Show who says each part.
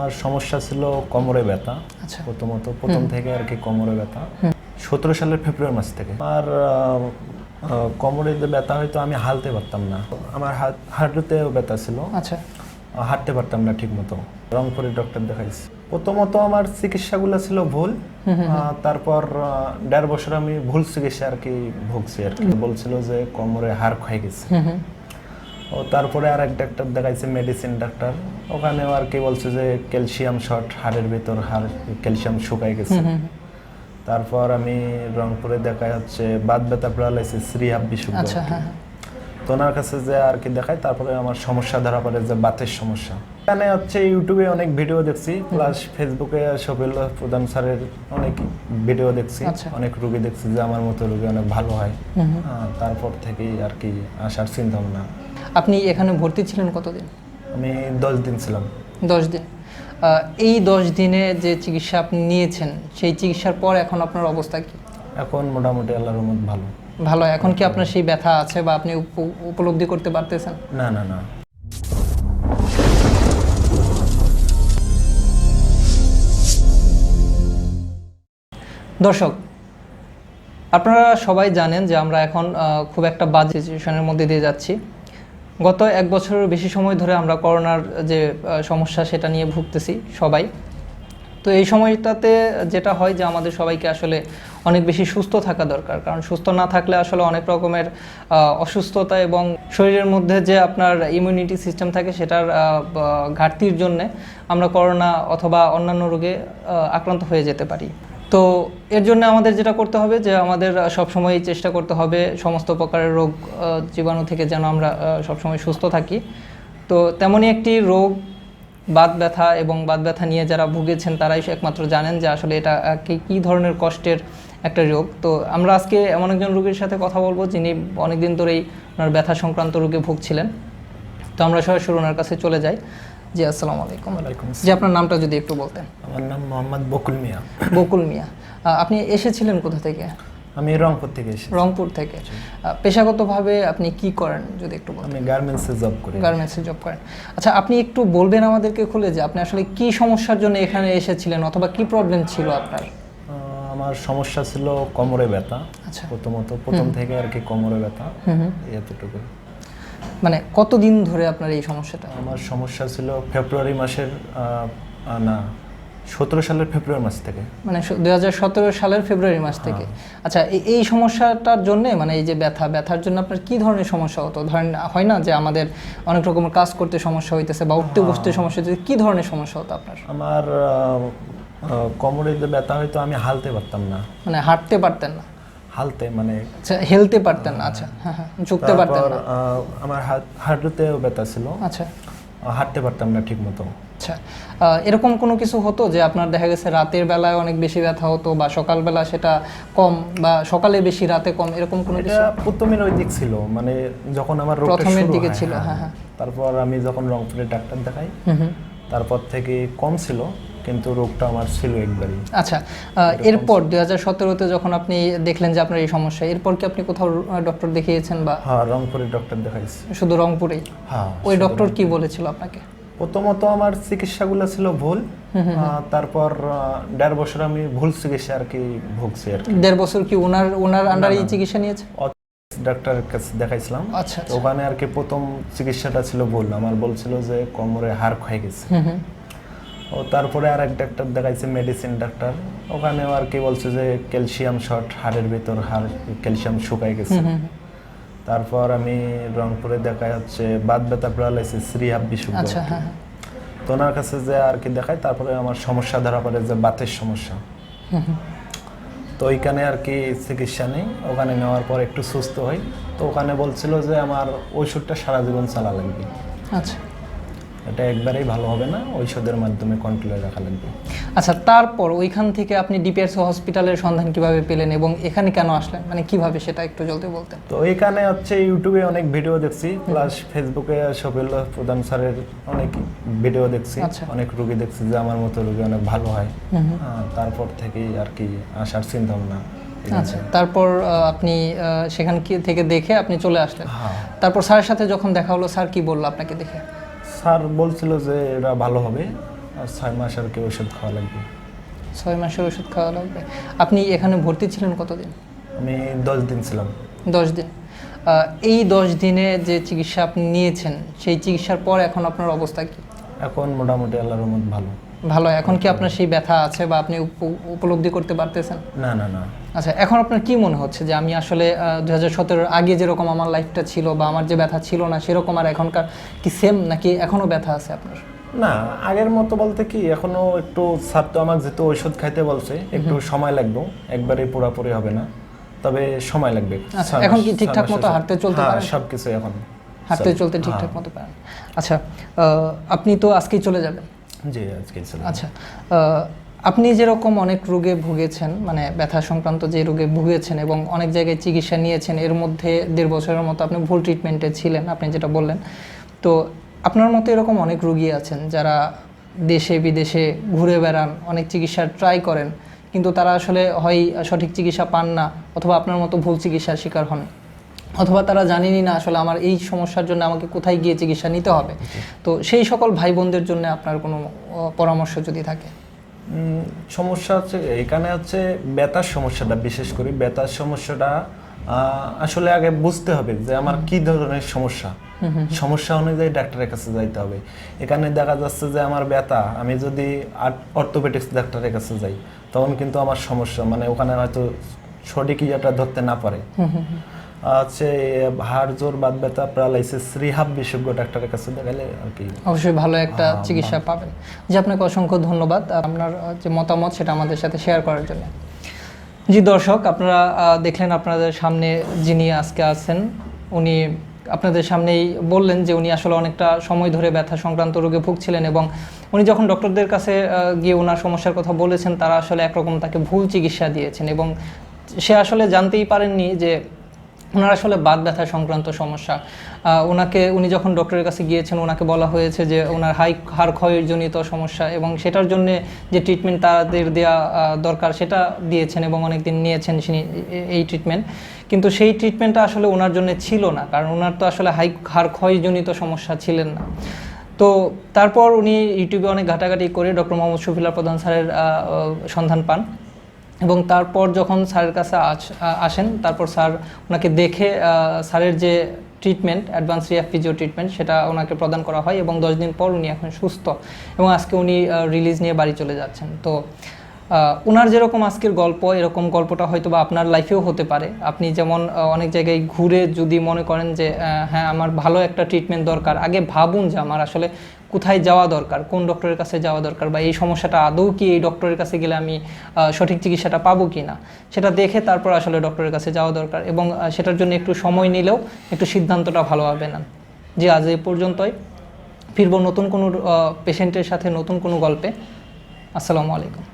Speaker 1: আমার সমস্যা ছিল কোমরে ব্যথা
Speaker 2: আচ্ছা।
Speaker 1: প্রথমত। প্রথম থেকে আর কি কোমরে ব্যথা। সতেরো সালের ফেব্রুয়ারি মাস থেকে। আর কোমরে যে ব্যথা হয়তো আমি হালতে পারতাম না। আমার হাত হাঁটুতেও ব্যথা ছিল।
Speaker 2: আচ্ছা।
Speaker 1: হাঁটতে পারতাম না ঠিক মতো রংপুরের ডক্টর দেখাইছি। প্রথমত আমার চিকিৎসাগুলো ছিল ভুল। তারপর দেড় বছর আমি ভুল চিকিৎসা আর কি ভুগছি আর কি। বলছিল যে কোমরে হাড় ক্ষয়ে গেছে। ও তারপরে আর এক ডাক্তার দেখাইছে মেডিসিন ডাক্তার ওখানেও আর কি বলছে যে ক্যালসিয়াম শর্ট হাড়ের ভিতর হাড় ক্যালসিয়াম শুকাই গেছে। তারপর আমি রংপুরে দেখাই হচ্ছে বাদ ব্যথা প্যারালাইসিস রিহাব বিশুদ্ধ
Speaker 2: আচ্ছা হ্যাঁ হ্যাঁ।
Speaker 1: তো ওনার কাছে যে আর কি দেখাই তারপরে আমার সমস্যা ধরা পড়ে যে বাতের সমস্যা। এখানে হচ্ছে ইউটিউবে অনেক ভিডিও দেখছি প্লাস ফেসবুকে শফিল প্রধান স্যারের অনেক ভিডিও দেখছি।
Speaker 2: আচ্ছা।
Speaker 1: অনেক রুগী দেখছি যে আমার মতো রুগী অনেক ভালো হয়। তারপর থেকেই আর কি আসার চিন্তা ভাবনা।
Speaker 2: আপনি এখানে ভর্তি ছিলেন কতদিন?
Speaker 1: আমি দশ দিন ছিলাম।
Speaker 2: দশ দিন। এই দশ দিনে যে চিকিৎসা আপনি নিয়েছেন সেই চিকিৎসার পর এখন আপনার অবস্থা কি?
Speaker 1: এখন মোটামুটি আল্লাহর রহমত ভালো।
Speaker 2: ভালো। এখন কি আপনার সেই ব্যথা আছে বা আপনি উপ- উপলব্ধি করতে পারতেছেন?
Speaker 1: না না না।
Speaker 2: দর্শক আপনারা সবাই জানেন যে আমরা এখন খুব একটা বাজে সিচুয়েশনের মধ্যে দিয়ে যাচ্ছি। গত এক বছরের বেশি সময় ধরে আমরা করোনার যে সমস্যা সেটা নিয়ে ভুগতেছি সবাই। তো এই সময়টাতে যেটা হয় যে, আমাদের সবাইকে আসলে অনেক বেশি সুস্থ থাকা দরকার। কারণ সুস্থ না থাকলে আসলে অনেক রকমের অসুস্থতা এবং শরীরের মধ্যে যে আপনার ইমিউনিটি সিস্টেম থাকে সেটার ঘাটতির জন্যে আমরা করোনা অথবা অন্যান্য রোগে আক্রান্ত হয়ে যেতে পারি। তো এর জন্য আমাদের যেটা করতে হবে যে আমাদের সবসময় চেষ্টা করতে হবে সমস্ত প্রকারের রোগ জীবাণু থেকে যেন আমরা সবসময় সুস্থ থাকি। তো তেমনই একটি রোগ, বাত ব্যথা এবং বাত ব্যথা নিয়ে যারা ভুগেছেন তারাই একমাত্র জানেন যে আসলে এটা কি, কী ধরনের কষ্টের একটা রোগ। তো আমরা আজকে এমন একজন রোগীর সাথে কথা বলব যিনি অনেকদিন ধরেই ওনার ব্যথা সংক্রান্ত রোগে ভুগছিলেন। তো আমরা সরাসরি ওনার কাছে চলে যাই। জি আসসালামু আলাইকুম। জি আপনার নামটা যদি একটু বলতেন।
Speaker 1: আমার নাম মোহাম্মদ বকুল মিয়া।
Speaker 2: বকুল মিয়া। আপনি এসেছিলেন কোথা থেকে?
Speaker 1: আমি রংপুর থেকে এসেছি।
Speaker 2: রংপুর থেকে। পেশাগতভাবে আপনি কি করেন যদি একটু বলেন
Speaker 1: আমি গার্মেন্টসে জব করি।
Speaker 2: গার্মেন্টসে জব করেন। আচ্ছা আপনি একটু বলবেন আমাদেরকে খুলে যে আপনি আসলে কি সমস্যার জন্য এখানে এসেছিলেন অথবা কি প্রবলেম ছিল আপনার?
Speaker 1: আমার সমস্যা ছিল কোমরে ব্যথা।
Speaker 2: আচ্ছা।
Speaker 1: প্রথমত প্রথম থেকে আর কি কোমরে ব্যথা। এতটুকু
Speaker 2: মানে কতদিন ধরে আপনার এই সমস্যাটা?
Speaker 1: আমার সমস্যা ছিল ফেব্রুয়ারি মাসের না সতেরো সালের ফেব্রুয়ারি মাস থেকে।
Speaker 2: মানে দুই হাজার সতেরো সালের ফেব্রুয়ারি মাস থেকে। আচ্ছা এই- সমস্যাটার জন্য মানে এই যে ব্যথা ব্যথার জন্য আপনার কি ধরনের সমস্যা হতো? ধরেন হয় না যে আমাদের অনেক রকমের কাজ করতে সমস্যা হইতেছে বা উঠতে বসতে সমস্যা হইতেছে কি ধরনের সমস্যা হতো আপনার?
Speaker 1: আমার কোমরে যে ব্যথা হয়তো আমি হালতে পারতাম না।
Speaker 2: মানে হাঁটতে পারতেন না।
Speaker 1: হালতে মানে
Speaker 2: আচ্ছা হেলতে পারতেন না আচ্ছা হ্যাঁ হ্যাঁ ঝুঁকতে পারতেন না।
Speaker 1: আমার হাঁটুতেও ব্যথা ছিল।
Speaker 2: আচ্ছা।
Speaker 1: হাঁটতে পারতাম না ঠিক মতো
Speaker 2: আচ্ছা এরকম কোনো কিছু হতো যে আপনার দেখা গেছে রাতের বেলায় অনেক বেশি ব্যথা হতো বা সকালবেলা সেটা কম বা সকালে বেশি রাতে কম এরকম কোনো কিছু?
Speaker 1: প্রথমের ওই দিক ছিল মানে যখন আমার
Speaker 2: প্রথমের দিকে ছিল, হ্যাঁ, হ্যাঁ।
Speaker 1: তারপর আমি যখন রংপুরে ডাক্তার দেখাই
Speaker 2: হুম হুম।
Speaker 1: তারপর থেকে কম ছিল কিন্তু রোগটা আমার ছিল একবারই।
Speaker 2: আচ্ছা এরপর দুই হাজার সতেরোতে যখন আপনি দেখলেন যে আপনার এই সমস্যা এরপর কি আপনি কোথাও ডক্টর দেখিয়েছেন বা?
Speaker 1: হ্যাঁ রংপুরের ডক্টর দেখাইছি।
Speaker 2: শুধু রংপুরে
Speaker 1: হ্যাঁ
Speaker 2: ওই ডক্টর কি বলেছিল আপনাকে?
Speaker 1: প্রথমত আমার চিকিৎসাগুলো ছিল ভুল। তারপর দেড় বছর আমি ভুল চিকিৎসা আর কি ভুগছি আর কি।
Speaker 2: দেড় বছর কি ওনার ওনার আন্ডারেই চিকিৎসা নিয়েছে?
Speaker 1: ডাক্তারের কাছে দেখাইছিলাম।
Speaker 2: আচ্ছা
Speaker 1: ওখানে আর কি প্রথম চিকিৎসাটা ছিল ভুল। আমার বলছিল যে কোমরে হাড় ক্ষয়ে গেছে। ও তারপরে আর এক ডাক্তার দেখাইছে মেডিসিন ডাক্তার ওখানেও আর কি বলছে যে ক্যালসিয়াম শর্ট হাড়ের ভিতর হাড় ক্যালসিয়াম শুকাই গেছে। তারপর আমি রংপুরে দেখা হচ্ছে বাদ ব্যথা প্যারালাইসিস রিহাব বিশুদ্ধ তো ওনার কাছে যে আর কি দেখাই তারপরে আমার সমস্যা ধরা পড়ে যে বাতের সমস্যা। তো ওইখানে আর কি চিকিৎসা নেই ওখানে নেওয়ার পর একটু সুস্থ হই। তো ওখানে বলছিল যে আমার ওষুধটা সারা জীবন চালা লাগবে।
Speaker 2: আচ্ছা।
Speaker 1: এটা একবারেই ভালো হবে না ঔষধের মাধ্যমে কন্ট্রোলে রাখা লাগবে।
Speaker 2: আচ্ছা তারপর ওইখান থেকে আপনি ডিপিআরসি হসপিটালের সন্ধান কীভাবে পেলেন এবং এখানে কেন আসলেন? মানে কীভাবে সেটা একটু জলদি বলতেন।
Speaker 1: তো এইখানে হচ্ছে ইউটিউবে অনেক ভিডিও দেখছি প্লাস ফেসবুকে শফিল প্রধান স্যারের অনেক ভিডিও দেখছি।
Speaker 2: আচ্ছা।
Speaker 1: অনেক রুগী দেখছি যে আমার মতো রুগী অনেক ভালো হয়। তারপর থেকেই আর কি আসার চিন্তা ভাবনা
Speaker 2: আচ্ছা তারপর আপনি সেখান থেকে দেখে আপনি চলে আসলেন?
Speaker 1: হ্যাঁ।
Speaker 2: তারপর স্যারের সাথে যখন দেখা হলো স্যার কি বলল আপনাকে দেখে?
Speaker 1: স্যার বলছিল যে এটা ভালো হবে আর ছয় মাস আর কি ওষুধ খাওয়া লাগবে।
Speaker 2: ছয় মাসের ওষুধ খাওয়া লাগবে। আপনি এখানে ভর্তি ছিলেন কতদিন?
Speaker 1: আমি দশ দিন ছিলাম।
Speaker 2: দশ দিন। এই দশ দিনে যে চিকিৎসা আপনি নিয়েছেন সেই চিকিৎসার পর এখন আপনার অবস্থা কি?
Speaker 1: এখন মোটামুটি আল্লাহর রহমত ভালো।
Speaker 2: ভালো এখন কি আপনার সেই ব্যথা আছে বা আপনি উপ- উপলব্ধি করতে পারতেছেন?
Speaker 1: না না না।
Speaker 2: আচ্ছা এখন আপনার কি মনে হচ্ছে যে আমি আসলে দু হাজার আগে যেরকম আমার লাইফটা ছিল বা আমার যে ব্যথা ছিল না সেরকম আর এখনকার কি সেম নাকি এখনও ব্যথা আছে আপনার?
Speaker 1: না আগের মতো বলতে কি এখনও একটু স্যার তো আমাকে যেহেতু ওষুধ খাইতে বলছে একটু সময় লাগবে একবারে পুরাপুরি হবে না। তবে সময় লাগবে।
Speaker 2: আচ্ছা, এখন কি ঠিকঠাক মতো হাঁটতে চলতে
Speaker 1: হ্যাঁ
Speaker 2: পারেন?
Speaker 1: সবকিছু এখন
Speaker 2: হাঁটতে চলতে
Speaker 1: হ্যাঁ।
Speaker 2: ঠিকঠাক মতো পারেন। আচ্ছা আহ, আপনি তো আজকেই চলে যাবেন।
Speaker 1: জি আজকে
Speaker 2: আচ্ছা আপনি যেরকম অনেক রোগে ভুগেছেন মানে ব্যথা সংক্রান্ত যে রোগে ভুগেছেন এবং অনেক জায়গায় চিকিৎসা নিয়েছেন, এর মধ্যে দেড় বছরের মতো আপনি ভুল ট্রিটমেন্টে ছিলেন, আপনি যেটা বললেন, তো আপনার মতো এরকম অনেক রুগী আছেন যারা দেশে, বিদেশে ঘুরে বেড়ান, অনেক চিকিৎসা ট্রাই করেন, কিন্তু তারা আসলে হয় সঠিক চিকিৎসা পান না, অথবা আপনার মতো ভুল চিকিৎসার শিকার হন। অথবা তারা জানেনই না আসলে আমার এই সমস্যার জন্য আমাকে কোথায় গিয়ে চিকিৎসা নিতে হবে। তো সেই সকল ভাই বোনদের জন্য আপনার কোনো পরামর্শ যদি থাকে।
Speaker 1: সমস্যা হচ্ছে এখানে হচ্ছে ব্যথার সমস্যাটা বিশেষ করে ব্যথার সমস্যাটা আসলে আগে বুঝতে হবে যে আমার কি ধরনের সমস্যা। সমস্যা অনুযায়ী ডাক্তারের কাছে যাইতে হবে। এখানে দেখা যাচ্ছে যে আমার ব্যথা আমি যদি অর্থোপেডিক্স ডাক্তারের কাছে যাই তখন কিন্তু আমার সমস্যা মানে ওখানে হয়তো সঠিক ইয়েটা ধরতে না পারে। হচ্ছে হাড় জোর বাদ ব্যথা প্যারালাইসিস রিহাব বিশেষজ্ঞ ডাক্তারের কাছে দেখালে আর কি।
Speaker 2: অবশ্যই ভালো একটা চিকিৎসা পাবেন। যে আপনাকে অসংখ্য ধন্যবাদ আপনার যে মতামত সেটা আমাদের সাথে শেয়ার করার জন্য। জি দর্শক আপনারা দেখলেন আপনাদের সামনে যিনি আজকে আছেন উনি আপনাদের সামনেই বললেন যে উনি আসলে অনেকটা সময় ধরে ব্যথা সংক্রান্ত রোগে ভুগছিলেন এবং উনি যখন ডক্টরদের কাছে গিয়ে ওনার সমস্যার কথা বলেছেন তারা আসলে একরকম তাকে ভুল চিকিৎসা দিয়েছেন এবং সে আসলে জানতেই পারেননি যে ওনার আসলে বাত ব্যথা সংক্রান্ত সমস্যা। ওনাকে, উনি যখন ডক্টরের কাছে গিয়েছেন, ওনাকে বলা হয়েছে যে ওনার হাই, হাড় ক্ষয়ের জনিত সমস্যা এবং সেটার জন্য যে ট্রিটমেন্ট তাদের দেওয়া দরকার সেটা দিয়েছেন এবং অনেক দিন নিয়েছেন এই ট্রিটমেন্ট কিন্তু সেই ট্রিটমেন্টটা আসলে ওনার জন্য ছিল না, কারণ ওনার তো আসলে হাই, হাড় ক্ষয়জনিত সমস্যা ছিলেন না। তো তারপর উনি ইউটিউবে অনেক ঘাটাঘাটি করে ডক্টর মোহাম্মদ শফিলা প্রধান স্যারের সন্ধান পান। এবং তারপর যখন স্যারের কাছে আসেন, তারপর স্যার ওনাকে দেখে স্যারের যে ট্রিটমেন্ট অ্যাডভান্স রিয়াফ ফিজিও ট্রিটমেন্ট সেটা ওনাকে প্রদান করা হয় এবং দশ দিন পর উনি এখন সুস্থ এবং আজকে উনি রিলিজ নিয়ে বাড়ি চলে যাচ্ছেন। তো ওনার যেরকম আজকের গল্প, এরকম গল্পটা হয়তো বা আপনার লাইফেও হতে পারে। আপনি যেমন অনেক জায়গায় ঘুরে যদি মনে করেন যে হ্যাঁ আমার ভালো একটা ট্রিটমেন্ট দরকার, আগে ভাবুন যে, আমার আসলে কোথায় যাওয়া দরকার, কোন ডক্টরের কাছে যাওয়া দরকার বা এই সমস্যাটা আদৌ কি এই ডক্টরের কাছে গেলে আমি সঠিক চিকিৎসাটা পাবো কি না সেটা দেখে তারপর আসলে ডক্টরের কাছে যাওয়া দরকার এবং সেটার জন্য একটু সময় নিলেও একটু সিদ্ধান্তটা ভালোভাবে নেন যে আজ এই পর্যন্তই। ফিরবো নতুন কোনো পেশেন্টের সাথে নতুন কোনো গল্পে। আসসালামু আলাইকুম।